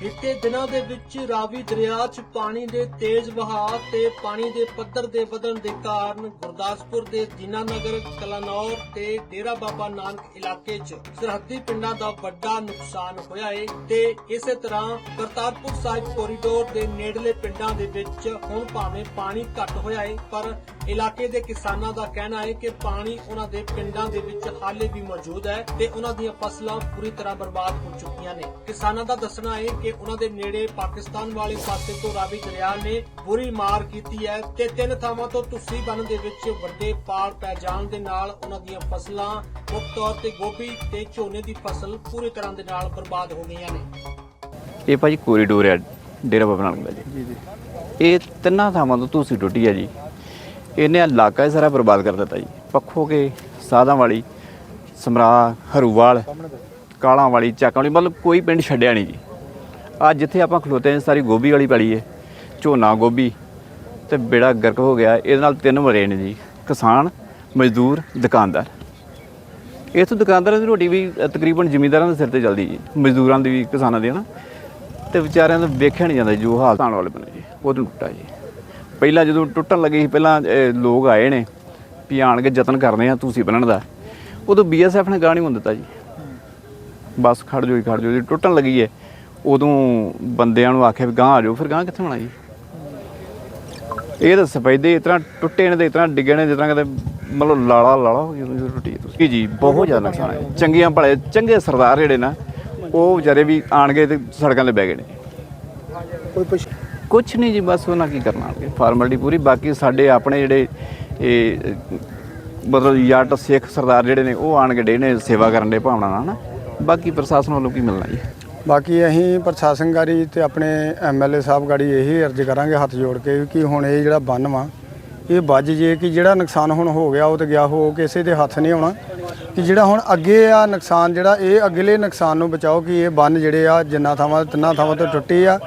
ਬੀਤੇ ਦਿਨਾਂ ਦੇ ਵਿੱਚ ਰਾਵੀ ਦਰਿਆ 'ਚ ਪਾਣੀ ਦੇ ਤੇਜ਼ ਵਹਾਅ ਤੇ ਪਾਣੀ ਦੇ ਪੱਧਰ ਦੇ ਵਧਣ ਦੇ ਕਾਰਨ ਗੁਰਦਾਸਪੁਰ ਦੇ ਦੀਨਾਨਗਰ, ਕਲਾਨੌਰ ਤੇ ਡੇਰਾ ਬਾਬਾ ਨਾਨਕ ਇਲਾਕੇ 'ਚ ਸਰਹੱਦੀ ਪਿੰਡਾਂ ਦਾ ਵੱਡਾ ਨੁਕਸਾਨ ਹੋਇਆ ਹੈ ਤੇ ਇਸੇ ਤਰ੍ਹਾਂ ਕਰਤਾਰਪੁਰ ਸਾਹਿਬ ਕੋਰੀਡੋਰ ਦੇ ਨੇੜਲੇ ਪਿੰਡਾਂ ਦੇ ਵਿੱਚ ਹੁਣ ਭਾਵੇਂ ਪਾਣੀ ਘੱਟ ਹੋਇਆ ਹੈ ਪਰ ਇਲਾਕੇ ਦੇ ਕਿਸਾਨਾਂ ਦਾ ਕਹਿਣਾ ਹੈ ਕਿ ਪਾਣੀ ਉਹਨਾਂ ਦੇ ਪਿੰਡਾਂ ਦੇ ਵਿੱਚ ਹਾਲੇ ਵੀ ਮੌਜੂਦ ਹੈ ਤੇ ਉਹਨਾਂ ਦੀਆਂ ਫਸਲਾਂ ਪੂਰੀ ਤਰ੍ਹਾਂ ਬਰਬਾਦ ਹੋ ਚੁੱਕੀਆਂ ਨੇ। ਕਿਸਾਨਾਂ ਦਾ ਦੱਸਣਾ ਹੈ ਕਿ ਉਹਨਾਂ ਦੇ ਨੇੜੇ ਪਾਕਿਸਤਾਨ ਵਾਲੇ ਪਾਸੇ ਤੋਂ ਰਾਵੀ ਦਰਿਆ ਨੇ ਬੁਰੀ ਮਾਰ ਕੀਤੀ ਹੈ ਤੇ ਤਿੰਨ ਥਾਵਾਂ ਤੋਂ ਤੁਸੀਂ ਬੰਨ ਦੇ ਵਿੱਚ ਵੱਡੇ ਪਾੜ ਪੈ ਜਾਣ ਦੇ ਨਾਲ ਉਹਨਾਂ ਦੀਆਂ ਫਸਲਾਂ ਮੁੱਖ ਤੌਰ ਤੇ ਗੋਭੀ ਤੇ ਝੋਨੇ ਦੀ ਫਸਲ ਪੂਰੀ ਤਰ੍ਹਾਂ ਦੇ ਨਾਲ ਬਰਬਾਦ ਹੋ ਗਈਆਂ ਨੇ। ਇਹ ਭਾਜੀ ਕੋਰੀਡੋਰ ਹੈ ਡੇਰਾ ਬਾਬਾ ਨਾਨਕ ਦਾ ਜੀ ਜੀ। ਇਹ ਤਿੰਨਾਂ ਥਾਵਾਂ ਤੋਂ ਤੁਸੀਂ ਟੁੱਟੀ ਹੈ ਜੀ। ਇਹਨੇ ਇਲਾਕਾ ਹੀ ਸਾਰਾ ਬਰਬਾਦ ਕਰ ਦਿੱਤਾ ਜੀ। ਪੱਖੋ ਕੇ ਸਾਧਾਂ ਵਾਲੀ, ਸਮਰਾ, ਹਰੂਵਾਲ, ਕਾਲਾਂ ਵਾਲੀ, ਚੱਕਾਂ ਵਾਲੀ, ਮਤਲਬ ਕੋਈ ਪਿੰਡ ਛੱਡਿਆ ਨਹੀਂ ਜੀ। ਅੱਜ ਜਿੱਥੇ ਆਪਾਂ ਖਲੋਤੇ ਹਾਂ, ਸਾਰੀ ਗੋਭੀ ਵਾਲੀ ਪੈਲੀ ਹੈ ਝੋਨਾ ਗੋਭੀ, ਤੇ ਬੇੜਾ ਗਰਕ ਹੋ ਗਿਆ। ਇਹਦੇ ਨਾਲ ਤਿੰਨ ਮਰੇ ਨੇ ਜੀ, ਕਿਸਾਨ, ਮਜ਼ਦੂਰ, ਦੁਕਾਨਦਾਰ। ਇਥੋਂ ਦੁਕਾਨਦਾਰਾਂ ਦੀ ਰੋਟੀ ਵੀ ਤਕਰੀਬਨ ਜ਼ਿਮੀਂਦਾਰਾਂ ਦੇ ਸਿਰ ਤੇ ਚੱਲਦੀ ਜੀ। ਮਜ਼ਦੂਰਾਂ ਦੀ ਵੀ, ਕਿਸਾਨਾਂ ਦੀ ਨਾ ਤੇ ਵਿਚਾਰਿਆਂ ਦਾ ਵੇਖਿਆ ਨਹੀਂ ਜਾਂਦਾ ਜੋ ਹਾਲ ਤਾਣ ਵਾਲੇ ਬਣੇ ਜੀ, ਉਹ ਤੋਂ ਟੁੱਟਾ ਜੀ। ਪਹਿਲਾਂ ਜਦੋਂ ਟੁੱਟਣ ਲੱਗੇ ਸੀ ਪਹਿਲਾਂ ਲੋਕ ਆਏ ਨੇ ਵੀ ਆਣ ਕੇ ਯਤਨ ਕਰਦੇ ਆ ਤੁਸੀਂ ਬਣਨ ਦਾ। ਉਦੋਂ ਬੀਐਸਐਫ ਨੇ ਗਾਹ ਨਹੀਂ ਜੀ। ਬਸ ਖੜ ਜੀ ਖੜ ਜਾਓ ਜੀ। ਟੁੱਟਣ ਲੱਗੀ ਹੈ ਉਦੋਂ ਬੰਦਿਆਂ ਨੂੰ ਆਖਿਆ ਵੀ ਗਾਂ ਆ ਜਾਓ ਫਿਰ ਗਾਂ ਕਿੱਥੇ ਹੋਣਾ ਜੀ? ਇਹ ਤਾਂ ਸਫੈਦੇ ਇਸ ਤਰ੍ਹਾਂ ਟੁੱਟੇ ਨੇ ਤੇ ਇਸ ਤਰ੍ਹਾਂ ਡਿੱਗੇ ਨੇ ਜਿਸ ਤਰ੍ਹਾਂ ਕਿਤੇ ਮਤਲਬ ਲਾਲਾ ਲਾਲਾ ਹੋ ਗਿਆ ਜਦੋਂ ਟੁੱਟੀ ਤੁਸੀਂ। ਜੀ ਬਹੁਤ ਜ਼ਿਆਦਾ ਨੁਕਸਾਨ ਹੈ। ਚੰਗੀਆਂ ਭਲੇ ਚੰਗੇ ਸਰਦਾਰ ਜਿਹੜੇ ਨਾ ਉਹ ਵਿਚਾਰੇ ਵੀ ਆਣ ਗਏ ਤੇ ਸੜਕਾਂ 'ਤੇ ਬਹਿ ਗਏ ਨੇ। ਕੋਈ ਕੁਛ ਨਹੀਂ ਜੀ ਬਸ ਉਹਨਾਂ ਕੀ ਕਰਨਾ ਆਣਗੇ ਫਾਰਮੈਲਿਟੀ ਪੂਰੀ ਬਾਕੀ ਸਾਡੇ ਆਪਣੇ ਜਿਹੜੇ ਇਹ ਮਤਲਬ ਜੱਟ ਸਿੱਖ ਸਰਦਾਰ ਜਿਹੜੇ ਨੇ ਉਹ ਆਣ ਕੇ ਡੇ ਨੇ ਸੇਵਾ ਕਰਨ ਦੇ ਭਾਵਨਾ ਨਾਲ ਨਾ ਬਾਕੀ ਪ੍ਰਸ਼ਾਸਨ ਵੱਲੋਂ ਕੀ ਮਿਲਣਾ ਜੀ? ਬਾਕੀ ਅਸੀਂ ਪ੍ਰਸ਼ਾਸਨ ਗਾੜੀ ਤੇ ਆਪਣੇ ਐਮਐਲਏ ਸਾਹਿਬ ਗਾੜੀ ਇਹੀ ਅਰਜ਼ ਕਰਾਂਗੇ ਹੱਥ ਜੋੜ ਕੇ ਕਿ ਹੁਣ ਇਹ ਜਿਹੜਾ ਬੰਨ ਵਾ ਇਹ ਵੱਜ ਜੇ ਕਿ ਜਿਹੜਾ ਨੁਕਸਾਨ ਹੁਣ ਹੋ ਗਿਆ ਉਹ ਤੇ ਗਿਆ ਹੋ ਕਿਸੇ ਦੇ ਹੱਥ ਨਹੀਂ ਆਉਣਾ। ਕਿ ਜਿਹੜਾ ਹੁਣ ਅੱਗੇ ਆ ਨੁਕਸਾਨ ਜਿਹੜਾ ਇਹ ਅਗਲੇ ਨੁਕਸਾਨ ਨੂੰ ਬਚਾਓ ਕਿ ਇਹ ਬੰਨ ਜਿਹੜੇ ਆ ਜਿੰਨਾ ਥਾਵਾਂ ਤਿੰਨਾਂ ਥਾਵਾਂ ਤੋਂ ਟੁੱਟੇ ਆ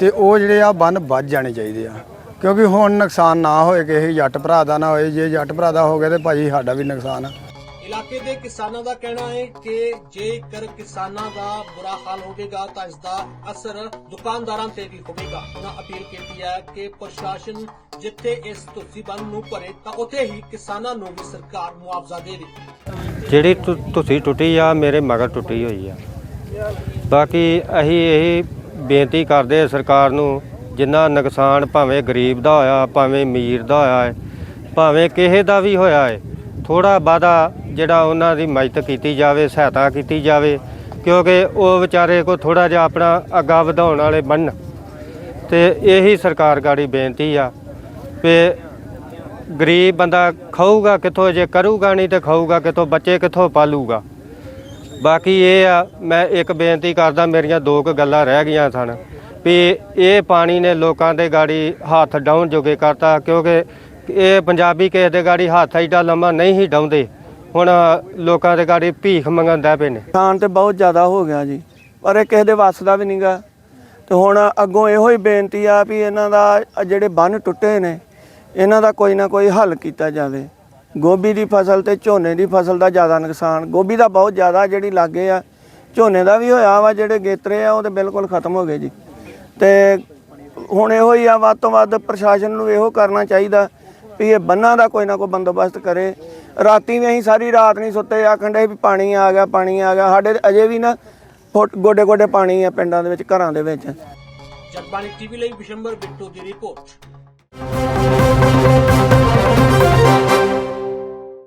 ਤੇ ਉਹ ਜਿਹੜੇ ਆ ਬੰਨ ਵੱਜ ਜਾਣੇ ਚਾਹੀਦੇ ਆ। ਕਿਉਂਕਿ ਹੁਣ ਨੁਕਸਾਨ ਨਾ ਹੋਏ ਕਿਸੇ ਜੱਟ ਭਰਾ ਦਾ ਨਾ ਹੋਏ ਜੇ ਜੱਟ ਭਰਾ ਦਾ ਹੋ ਗਿਆ ਤੇ ਭਾਜੀ ਸਾਡਾ ਵੀ ਨੁਕਸਾਨ ਆ। ਇਲਾਕੇ ਦੇ ਕਿਸਾਨਾਂ ਦਾ ਕਹਿਣਾ ਹੈ ਕਿ ਜੇਕਰ ਕਿਸਾਨਾਂ ਦਾ ਬੁਰਾ ਹਾਲ ਹੋਵੇਗਾ ਤਾਂ ਇਸ ਦਾ ਅਸਰ ਦੁਕਾਨਦਾਰਾਂ ਤੇ ਵੀ ਹੋਵੇਗਾ। ਉਹਨਾਂ ਅਪੀਲ ਕੀਤੀ ਹੈ ਕਿ ਪ੍ਰਸ਼ਾਸਨ ਜਿੱਥੇ ਇਸ ਤੁਸੀਂ ਬੰਨ ਨੂੰ ਭਰੇ ਤਾਂ ਉੱਥੇ ਹੀ ਕਿਸਾਨਾਂ ਨੂੰ ਵੀ ਸਰਕਾਰ ਮੁਆਵਜ਼ਾ ਦੇਵੇ। ਜਿਹੜੀ ਤੁਸੀਂ ਟੁੱਟੀ ਆ ਮੇਰੇ ਮਗਰ ਟੁੱਟੀ ਹੋਈ ਆ। ਬਾਕੀ ਅਸੀਂ ਇਹ ਬੇਨਤੀ ਕਰਦੇ ਸਰਕਾਰ ਨੂੰ, ਜਿੰਨਾ ਨੁਕਸਾਨ ਭਾਵੇਂ ਗਰੀਬ ਦਾ ਹੋਇਆ, ਭਾਵੇਂ ਅਮੀਰ ਦਾ ਹੋਇਆ ਹੈ, ਭਾਵੇਂ ਕਿਸੇ ਦਾ ਵੀ ਹੋਇਆ ਹੈ ਥੋੜਾ ਬਾਦਾ ਜਿਹੜਾ ਉਹਨਾਂ ਦੀ ਮਦਦ ਕੀਤੀ ਜਾਵੇ, ਸਹਾਇਤਾ ਕੀਤੀ ਜਾਵੇ, ਕਿਉਂਕਿ ਉਹ ਵਿਚਾਰੇ ਕੋ ਥੋੜਾ ਜਿਹਾ ਆਪਣਾ ਅੱਗਾ ਵਧਾਉਣ ਵਾਲੇ ਬਣਨ। ਤੇ ਇਹੀ ਸਰਕਾਰ ਗਾੜੀ ਬੇਨਤੀ ਆ ਵੀ ਗਰੀਬ ਬੰਦਾ ਖਾਊਗਾ ਕਿੱਥੋਂ, ਜੇ ਕਰੂਗਾ ਨਹੀਂ ਤੇ ਖਾਊਗਾ ਕਿੱਥੋਂ, ਬੱਚੇ ਕਿੱਥੋਂ ਪਾਲੂਗਾ। ਬਾਕੀ ਇਹ ਆ, ਮੈਂ ਇੱਕ ਬੇਨਤੀ ਕਰਦਾ ਮੇਰੀਆਂ ਦੋ ਕੁ ਗੱਲਾਂ ਰਹਿ ਗਈਆਂ ਸਨ ਵੀ ਇਹ ਪਾਣੀ ਨੇ ਲੋਕਾਂ ਦੇ ਗਾੜੀ ਹੱਥ ਡਾਉਣ ਜੋਗੇ ਕਰਤਾ, ਕਿਉਂਕਿ ਇਹ ਪੰਜਾਬੀ ਕਿਸੇ ਦੇ ਗਾੜੀ ਹੱਥ ਐਡਾ ਲੰਮਾ ਨਹੀਂ ਹੀ ਡਾਉਂਦੇ ਹੁਣ ਲੋਕਾਂ ਦੇ ਗਾੜੀ ਭੀਖ ਮੰਗਣ ਪਏ ਨੇ। ਨੁਕਸਾਨ ਤੇ ਬਹੁਤ ਜ਼ਿਆਦਾ ਹੋ ਗਿਆ ਜੀ, ਪਰ ਇਹ ਕਿਸੇ ਦੇ ਵੱਸ ਦਾ ਵੀ ਨਹੀਂਗਾ ਤੇ ਹੁਣ ਅੱਗੋਂ ਇਹੋ ਹੀ ਬੇਨਤੀ ਆ ਵੀ ਇਹਨਾਂ ਦਾ ਜਿਹੜੇ ਬੰਨ ਟੁੱਟੇ ਨੇ, ਇਹਨਾਂ ਦਾ ਕੋਈ ਨਾ ਕੋਈ ਹੱਲ ਕੀਤਾ ਜਾਵੇ। ਗੋਭੀ ਦੀ ਫਸਲ ਤੇ ਝੋਨੇ ਦੀ ਫਸਲ ਦਾ ਜ਼ਿਆਦਾ ਨੁਕਸਾਨ। ਗੋਭੀ ਦਾ ਬਹੁਤ ਜ਼ਿਆਦਾ ਜਿਹੜੀ ਲਾਗੇ ਆ, ਝੋਨੇ ਦਾ ਵੀ ਹੋਇਆ ਵਾ, ਜਿਹੜੇ ਗੇਤਰੇ ਆ, ਉਹ ਤੇ ਬਿਲਕੁਲ ਖਤਮ ਹੋ ਗਏ ਜੀ। ਤੇ ਹੁਣ ਇਹੋ ਹੀ ਆ, ਵੱਧ ਤੋਂ ਵੱਧ ਪ੍ਰਸ਼ਾਸਨ ਨੂੰ ਇਹੋ ਕਰਨਾ ਚਾਹੀਦਾ ਵੀ ਇਹ ਬੰਨਾਂ ਦਾ ਕੋਈ ਨਾ ਕੋਈ ਬੰਦੋਬਸਤ ਕਰੇ। ਰਾਤੀ ਵੀ ਅਸੀਂ ਸਾਰੀ ਰਾਤ ਨਹੀਂ ਸੁੱਤੇ, ਆਖਣ ਦੇ ਵੀ ਪਾਣੀ ਆ ਗਿਆ, ਪਾਣੀ ਆ ਗਿਆ। ਸਾਡੇ ਅਜੇ ਵੀ ਨਾ ਫੁੱਟ ਗੋਡੇ ਗੋਡੇ ਪਾਣੀ ਆ ਪਿੰਡਾਂ ਦੇ ਵਿੱਚ, ਘਰਾਂ ਦੇ ਵਿੱਚ। ਜਗਬਾਣੀ ਟੀਵੀ ਲਈ ਵਿਸ਼ੰਬਰ ਬਿੱਟੂ ਦੀ ਰਿਪੋਰਟ।